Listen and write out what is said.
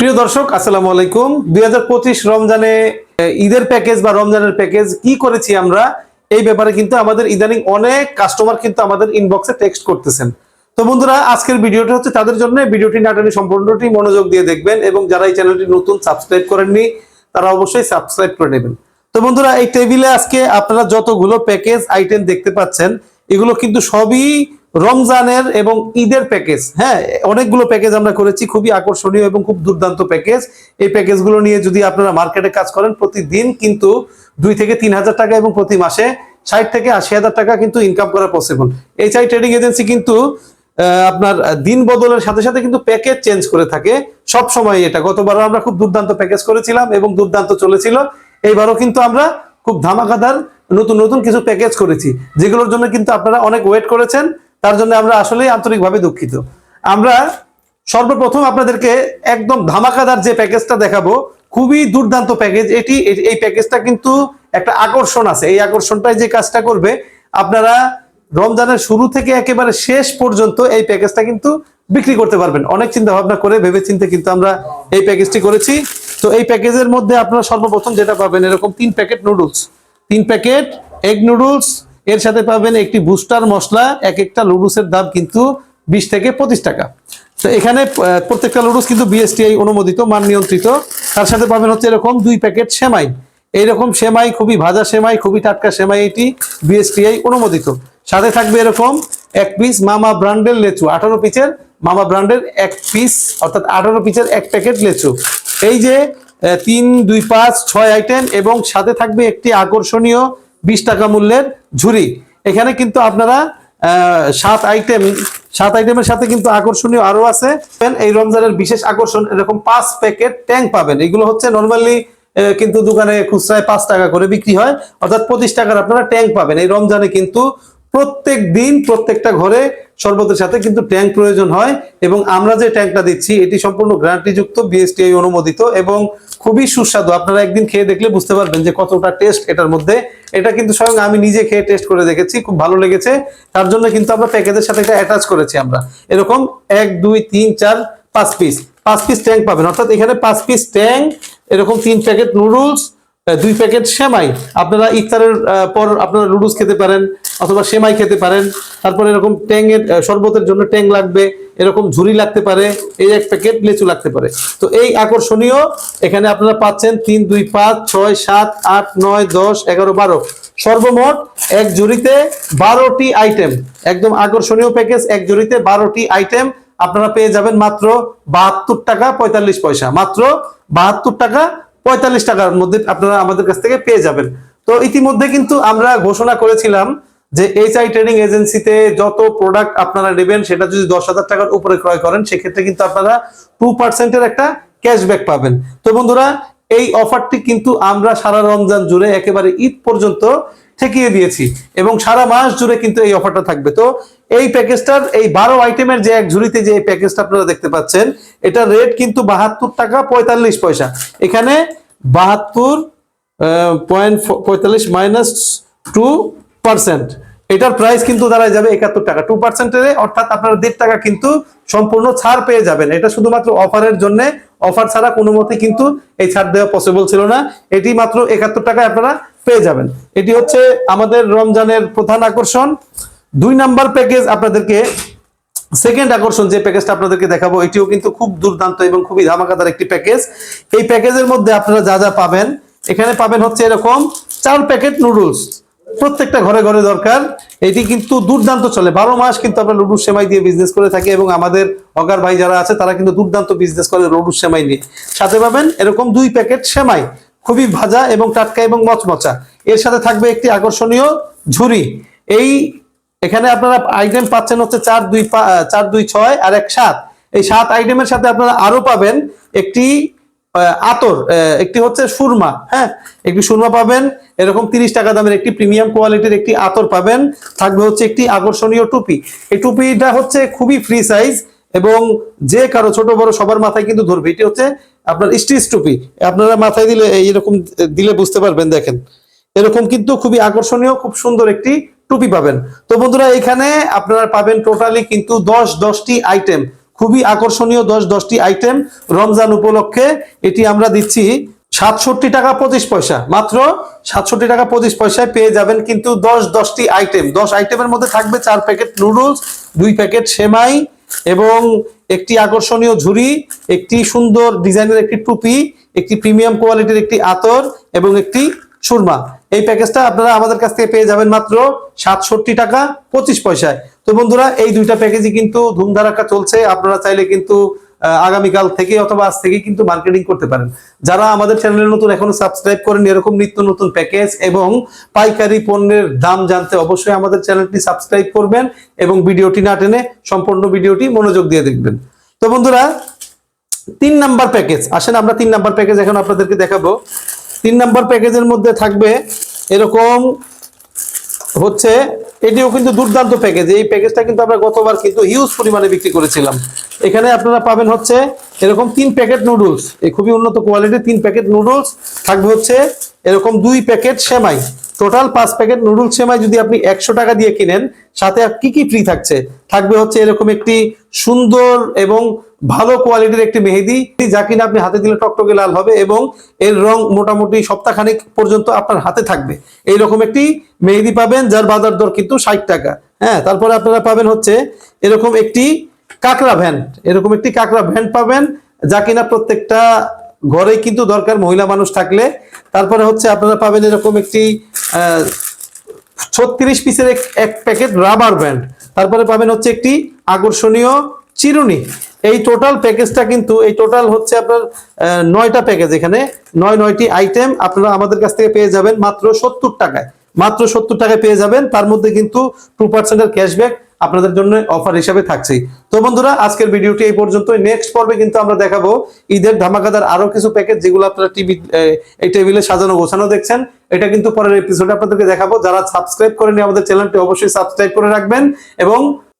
প্রিয় দর্শক, আসসালামু আলাইকুম। দুই রমজানে ঈদের প্যাকেজ বা রমজানের প্যাকেজ কি করেছি আমরা, এই ব্যাপারে কিন্তু আমাদের ইদানিং অনেক কাস্টমার কিন্তু আমাদের ইনবক্সে টেক্সট করতেছেন। তো বন্ধুরা, আজকের ভিডিওটা হচ্ছে তাদের জন্য। ভিডিওটি নাটানি সম্পূর্ণটি মনোযোগ দিয়ে দেখবেন এবং যারা এই চ্যানেলটি নতুন সাবস্ক্রাইব করেননি, তারা অবশ্যই সাবস্ক্রাইব করে নেবেন। তো বন্ধুরা, এই টেবিলে আজকে আপনারা যতগুলো প্যাকেজ আইটেম দেখতে পাচ্ছেন, এগুলো কিন্তু সবই রমজানের এবং ঈদের প্যাকেজ হ্যাঁ অনেকগুলো প্যাকেজ আমরা করেছি, খুবই আকর্ষণীয় এবং খুব দুর্দান্ত প্যাকেজ এই প্যাকেজগুলো নিয়ে যদি আপনারা মার্কেটে কাজ করেন, প্রতিদিন কিন্তু দুই থেকে তিন হাজার টাকা এবং প্রতি মাসে ষাট থেকে আশি হাজার টাকা কিন্তু ইনকাম করা পসিবল এইচআই ট্রেডিং এজেন্সি কিন্তু আপনার দিন বদলের সাথে সাথে কিন্তু প্যাকেজ চেঞ্জ করে থাকে। সব সময় এটা। গতবারও আমরা খুব দুর্দান্ত প্যাকেজ করেছিলাম এবং দুর্দান্ত চলেছিল। এইবারও কিন্তু আমরা খুব ধামাকাদার নতুন নতুন কিছু প্যাকেজ করেছি, যেগুলোর জন্য কিন্তু আপনারা অনেক ওয়েট করেছেন। তার জন্য আমরা আসলেই আন্তরিকভাবে দুঃখিত। আমরা সর্বপ্রথম আপনাদেরকে একদম ধামাকাদার যে প্যাকেজটা দেখাবো, খুবই দুর্দান্ত প্যাকেজ। এটি, এই প্যাকেজটা কিন্তু একটা আকর্ষণ আছে। এই আকর্ষণটাই যে কাজটা করবে, আপনারা রমজানের শুরু থেকে একেবারে শেষ পর্যন্ত এই প্যাকেজটা কিন্তু বিক্রি করতে পারবেন। অনেক চিন্তা ভাবনা করে ভেবে চিন্তে কিন্তু আমরা এই প্যাকেজটি করেছি। তো এই প্যাকেজের মধ্যে আপনারা সর্বপ্রথম যেটা পাবেন এরকম তিন প্যাকেট নুডলস। তিন প্যাকেট এগ নুডলস এর সাথে পাবেন একটি বুস্টার মশলা এক একটা নুডলসের দাম কিন্তু বিশ থেকে পঁচিশ টাকা। তো এখানে প্রত্যেকটা লুডুস কিন্তু বিএসটিআই অনুমোদিত, মান নিয়ন্ত্রিত। তার সাথে পাবেন হচ্ছে এরকম দুই প্যাকেট সেমাই। এইরকম সেমাই, খুবই ভাজা সেমাই, খুবই টাটকা সেমাই এটি বিএসটিআই অনুমোদিত। সাথে থাকবে এরকম এক পিস মামা ব্র্যান্ডের লেচু, আঠারো পিসের মামা ব্র্যান্ডের এক পিস অর্থাৎ আঠারো পিসের এক প্যাকেট লেচু। এই যে তিন, দুই, পাঁচ, ছয় আইটেম এবং সাথে থাকবে একটি আকর্ষণীয় বিশ টাকা মূল্যের ঝুড়ি। এখানে কিন্তু আপনারা সাত আইটেম সাত আইটেমের সাথে কিন্তু আকর্ষণীয় আরও আছে। এই রমজানের বিশেষ আকর্ষণ, এরকম পাঁচ প্যাকেট ট্যাঙ্ক পাবেন। এগুলো হচ্ছে নর্মালি কিন্তু দোকানে খুচরায় পাঁচ টাকা করে বিক্রি হয়। অর্থাৎ পঁচিশ টাকার আপনারা ট্যাঙ্ক পাবেন। এই রমজানে কিন্তু প্রত্যেক দিন প্রত্যেকটা ঘরে শরবতের সাথে কিন্তু ট্যাঙ্ক প্রয়োজন হয় এবং আমরা যে ট্যাঙ্কটা দিচ্ছি, এটি সম্পূর্ণ গ্যারান্টিযুক্ত বিএসটিআই অনুমোদিত এবং খুবই সুস্বাদু। আপনারা একদিন খেয়ে দেখলে বুঝতে পারবেন যে কতটা টেস্ট এটার মধ্যে। এটা কিন্তু স্বয়ং আমি নিজে খেয়ে টেস্ট করে দেখেছি, খুব ভালো লেগেছে। তার জন্য কিন্তু আমরা প্যাকেজের সাথে এটা অ্যাটাচ করেছি আমরা। এরকম এক, দুই, তিন, চার, পাঁচ পিস পাঁচ পিস ট্যাঙ্ক পাবেন। অর্থাৎ এখানে পাঁচ পিস ট্যাঙ্ক, এরকম তিন প্যাকেট নুডলস দুই প্যাকেট সেমাই। আপনারা ইফতারের পর আপনারা নুডলস খেতে পারেন অথবা সেমাই খেতে পারেন। তারপর এরকম আহ, শরবতের জন্য ট্যাং লাগবে এরকম ঝুরি লাগতে পারে এই এক প্যাকেট লেচু লাগতে পারে। তো এই আকর্ষণীয় এখানে আপনারা পাচ্ছেন তিন দুই পাঁচ ছয় সাত আট নয় দশ এগারো বারো। সর্বমোট এক জুড়িতে বারোটি আইটেম। একদম আকর্ষণীয় প্যাকেজ এক জুড়িতে বারোটি আইটেম আপনারা পেয়ে যাবেন মাত্র বাহাত্তর টাকা পঁয়তাল্লিশ পয়সা। মাত্র বাহাত্তর টাকা পঁয়তাল্লিশ টাকার মধ্যে আপনারা আমাদের কাছ থেকে পেয়ে যাবেন। তো ইতিমধ্যে কিন্তু আমরা ঘোষণা করেছিলাম যে এইচআই ট্রেডিং এজেন্সিতে যত প্রোডাক্ট আপনারা নেবেন, সেটা যদি দশ হাজার টাকার উপরে ক্রয় করেন, সেক্ষেত্রে কিন্তু আপনারা টু পার্সেন্টের একটা ক্যাশব্যাক পাবেন। তো বন্ধুরা এই অফারটি কিন্তু আমরা সারা রমজান জুড়ে একেবারে ঈদ পর্যন্ত ঠেকিয়ে দিয়েছি এবং সারা মাস জুড়ে কিন্তু এই অফারটা থাকবে। তো এই প্যাকেজটার, এই বারো আইটেমের যে এক ঝুড়িতে যে প্যাকেজটা আপনারা দেখতে পাচ্ছেন এটা রেট কিন্তু বাহাত্তর টাকা পঁয়তাল্লিশ পয়সা। এখানে বাহাত্তর পয়েন্ট পঁয়তাল্লিশ মাইনাস টু পার্সেন্ট। এটার প্রাইস কিন্তু দাঁড়ায় যাবে একাত্তর টাকা। টু পার্সেন্টের, অর্থাৎ আপনারা দেড় টাকা কিন্তু সম্পূর্ণ ছাড় পেয়ে যাবেন। এটা শুধুমাত্র অফারের জন্য অফার ছাড়া কোনো মতে কিন্তু এই ছাড় দেওয়া পসিবল ছিল না। এটি মাত্র একাত্তর টাকায় আপনারা পেয়ে যাবেন। এটি হচ্ছে আমাদের রমজানের প্রধান আকর্ষণ। দুই নাম্বার প্যাকেজ আপনাদেরকে সেকেন্ড আকর্ষণ যে প্যাকেজটা আপনাদেরকে দেখাবো, এটিও কিন্তু খুব দুর্দান্ত এবং খুবই ধামাকাদার একটি প্যাকেজ এই প্যাকেজের মধ্যে আপনারা যা যা পাবেন, এখানে পাবেন হচ্ছে এরকম চার প্যাকেট নুডলস প্রত্যেকটা ঘরে ঘরে দরকার। এটি কিন্তু দুর্দান্ত চলে। বারো মাস কিন্তু আমরা লুডুর সেমাই দিয়ে বিজনেস করে থাকি এবং আমাদের অগার ভাই যারা আছে, তারা কিন্তু দুর্দান্ত বিজনেস করে লুডুস সেমাই নিয়ে। সাথে পাবেন এরকম দুই প্যাকেট সেমাই, খুবই ভাজা এবং টাটকা এবং মচমচা। এর সাথে থাকবে একটি আকর্ষণীয় ঝুরি। এই এখানে আপনারা আইটেম পাচ্ছেন হচ্ছে চার দুই চার দুই ছয় আর এক সাত। এই সাত আইটেমের সাথে আপনারা আরও পাবেন একটি আতর একটি হচ্ছে সুরমা হ্যাঁ? একটি সুরমা পাবেন, এরকম তিরিশ টাকা দামের একটি প্রিমিয়াম কোয়ালিটির একটি আতর পাবেন। থাকবে হচ্ছে একটি আকর্ষণীয় টুপি। এই টুপিটা হচ্ছে খুবই ফ্রি সাইজ এবং যে কারও ছোট বড় সবার মাথায় কিন্তু ধরবে। এটি হচ্ছে আপনার স্টিচ টুপি। আপনারা মাথায় দিলে এইরকম দিলে বুঝতে পারবেন, দেখেন। এরকম কিন্তু খুবই আকর্ষণীয়, খুব সুন্দর একটি টুপি পাবেন। তো বন্ধুরা, এখানে আপনারা পাবেন টোটালি কিন্তু দশ, দশটি আইটেম খুবই আকর্ষণীয় দশ, দশটি আইটেম রমজান উপলক্ষে। এটি আমরা দিচ্ছি সাতষট্টি টাকা পঁচিশ পয়সা। মাত্র সাতষট্টি টাকা পঁচিশ পয়সায় পেয়ে যাবেন কিন্তু দশ, দশটি আইটেম দশ আইটেমের মধ্যে থাকবে চার প্যাকেট নুডলস দুই প্যাকেট সেমাই এবং একটি আকর্ষণীয় ঝুড়ি, একটি সুন্দর ডিজাইনের একটি টুপি, একটি প্রিমিয়াম কোয়ালিটির একটি আতর এবং একটি সুরমা। এই প্যাকেজটা আপনারা আমাদের কাছ থেকে পেয়ে যাবেন মাত্র সাতষট্টি টাকা পঁচিশ পয়সায়। তো বন্ধুরা, এই দুইটা প্যাকেজই কিন্তু ধুমধারাক্কা চলছে। আপনারা চাইলে কিন্তু আগামীকাল থেকে অথবা আজ থেকে কিন্তু মার্কেটিং করতে পারেন। যারা আমাদের চ্যানেলে নতুন, এখনও সাবস্ক্রাইব করেন এরকম নিত্য নতুন প্যাকেজ এবং পাইকারি পণ্যের দাম জানতে অবশ্যই আমাদের চ্যানেলটি সাবস্ক্রাইব করবেন এবং ভিডিওটি না টেনে সম্পূর্ণ ভিডিওটি মনোযোগ দিয়ে দেখবেন। তো বন্ধুরা, তিন নাম্বার প্যাকেজ আসেন আমরা তিন নাম্বার প্যাকেজ এখন আপনাদেরকে দেখাবো। তিন নাম্বার প্যাকেজের মধ্যে থাকবে এরকম হচ্ছে এটিও কিন্তু দুর্দান্ত প্যাকেজ এই প্যাকেজটা কিন্তু আমরা গতবার কিন্তু হিউজ পরিমাণে বিক্রি করেছিলাম। এখানে আপনারা পাবেন হচ্ছে এরকম তিন প্যাকেট নুডলস এই খুবই উন্নত কোয়ালিটির তিন প্যাকেট নুডলস থাকবে হচ্ছে এরকম দুই প্যাকেট সেমাই। টোটাল পাঁচ প্যাকেট নুডলস সেমাই যদি আপনি একশো টাকা দিয়ে কিনেন, সাথে কি কি ফ্রি থাকছে? থাকবে হচ্ছে এরকম একটি সুন্দর এবং ভালো কোয়ালিটির একটি মেহেদি যা কিনা আপনি হাতে দিলে টকটকে লাল হবে এবং এর রং মোটামুটি সপ্তাহখানেক পর্যন্ত আপনার হাতে থাকবে। এইরকম একটি মেহেদি পাবেন, যার বাজার দর কিন্তু ষাট টাকা। হ্যাঁ তারপরে আপনারা পাবেন হচ্ছে এরকম একটি কাকড়া ভ্যান এরকম একটি কাকড়া ভ্যান পাবেন, যা কিনা প্রত্যেকটা ঘরেই কিন্তু দরকার মহিলা মানুষ থাকলে। তারপরে হচ্ছে আপনারা পাবেন এরকম একটি ছত্রিশ পিসের এক প্যাকেট রাবার ব্যান্ড তারপরে পাবেন হচ্ছে একটি আকর্ষণীয় চিরুনি। এই টোটাল প্যাকেজটা কিন্তু, এই টোটাল হচ্ছে আপনার নয়টা প্যাকেজ এখানে। নয়, নয়টি আইটেম আপনারা আমাদের কাছ থেকে পেয়ে যাবেন মাত্র সত্তর টাকায়। মাত্র সত্তর টাকায় পেয়ে যাবেন। তার মধ্যে কিন্তু টু পার্সেন্টের ক্যাশব্যাক আপনাদের জন্য অফার হিসাবে থাকছে। তো বন্ধুরা, আজকের ভিডিওটি এই পর্যন্ত নেক্সট পর্বে কিন্তু আমরা দেখাবো ঈদের ধামাকাদার আরও কিছু প্যাকেজ যেগুলো আপনারা টিভি এই টেবিলে সাজানো, গোছানো দেখছেন। এটা কিন্তু পরের এপিসোডে আপনাদেরকে দেখাবো। যারা সাবস্ক্রাইব করেনি আমাদের চ্যানেলটি অবশ্যই সাবস্ক্রাইব করে রাখবেন এবং